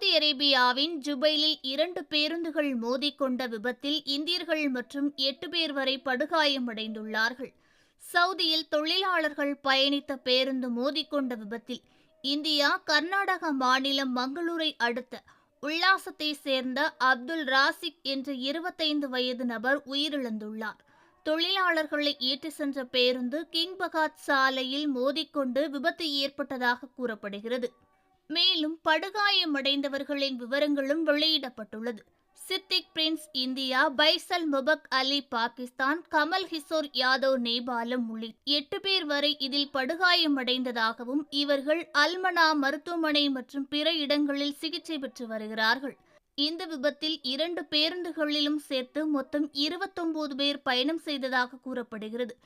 Saudi அரேபியாவின் ஜுபைலில் இரண்டு பேருந்துகள் மோதிக்கொண்ட விபத்தில் இந்தியர்கள் மற்றும் எட்டு பேர் வரை படுகாயமடைந்துள்ளார்கள். சவுதியில் தொழிலாளர்கள் பயணித்த பேருந்து மோதிக்கொண்ட விபத்தில் இந்தியா கர்நாடக மாநிலம் மங்களூரை அடுத்த உல்லாசத்தை சேர்ந்த அப்துல் ராசிக் என்ற இருபத்தைந்து வயது நபர் உயிரிழந்துள்ளார். தொழிலாளர்களை ஏற்றி சென்ற பேருந்து கிங் பகாத் சாலையில் மோதிக்கொண்டு விபத்து ஏற்பட்டதாக கூறப்படுகிறது. மேலும் படுகாயமடைந்தவர்களின் விவரங்களும் வெளியிடப்பட்டுள்ளது. சித்திக் பிரின்ஸ் இந்தியா பைசல் முபக் அலி பாகிஸ்தான் கமல் கிஷோர் யாதவ் நேபாளம் உள்ளிட்ட எட்டு பேர் வரை இதில் படுகாயமடைந்ததாகவும் இவர்கள் அல்மனா மருத்துவமனை மற்றும் பிற இடங்களில் சிகிச்சை பெற்று வருகிறார்கள். இந்த விபத்தில் இரண்டு பேருந்துகளிலும் சேர்த்து மொத்தம் இருபத்தொன்பது பேர் பயணம் செய்ததாக கூறப்படுகிறது.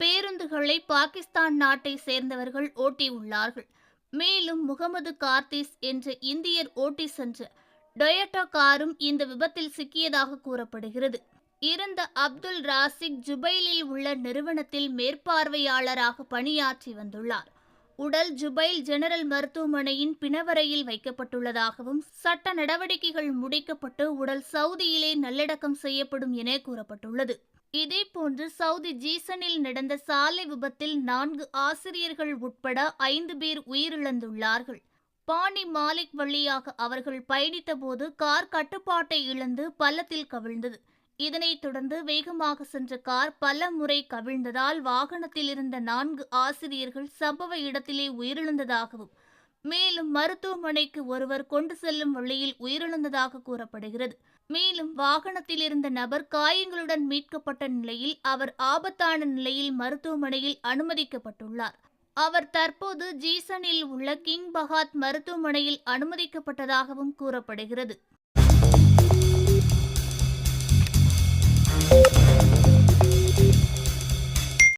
பேருந்துகளை பாகிஸ்தான் நாட்டை சேர்ந்தவர்கள் ஓட்டியுள்ளார்கள். மேலும் முகமது கார்த்திஸ் என்ற இந்தியர் ஓட்டி சென்ற டொயோட்டா காரும் இந்த விபத்தில் சிக்கியதாக கூறப்படுகிறது. இருந்த அப்துல் ராசிக் ஜுபைலில் உள்ள நிறுவனத்தில் மேற்பார்வையாளராக பணியாற்றி வந்துள்ளார். உடல் ஜுபைல் ஜெனரல் மருத்துவமனையின் பிணவரையில் வைக்கப்பட்டுள்ளதாகவும் சட்ட நடவடிக்கைகள் முடிக்கப்பட்டு உடல் சவுதியிலே நல்லடக்கம் செய்யப்படும் என கூறப்பட்டுள்ளது. இதேபோன்று சவுதி ஜீசனில் நடந்த சாலை விபத்தில் நான்கு ஆசிரியர்கள் உட்பட ஐந்து பேர் உயிரிழந்துள்ளார்கள். பாணி மாலிக் வழியாக அவர்கள் பயணித்தபோது கார் கட்டுப்பாட்டை இழந்து பள்ளத்தில் கவிழ்ந்தது. இதனைத் தொடர்ந்து வேகமாக சென்ற கார் பல முறை கவிழ்ந்ததால் வாகனத்தில் இருந்த நான்கு ஆசிரியர்கள் சம்பவ இடத்திலே உயிரிழந்ததாகவும் மேலும் மருத்துவமனைக்கு ஒருவர் கொண்டு செல்லும் வழியில் உயிரிழந்ததாக கூறப்படுகிறது. மேலும் வாகனத்தில் இருந்த நபர் காயங்களுடன் மீட்கப்பட்ட நிலையில் அவர் ஆபத்தான நிலையில் மருத்துவமனையில் அனுமதிக்கப்பட்டுள்ளார். அவர் தற்போது ஜீசனில் உள்ள கிங் பகாத் மருத்துவமனையில் அனுமதிக்கப்பட்டதாகவும் கூறப்படுகிறது.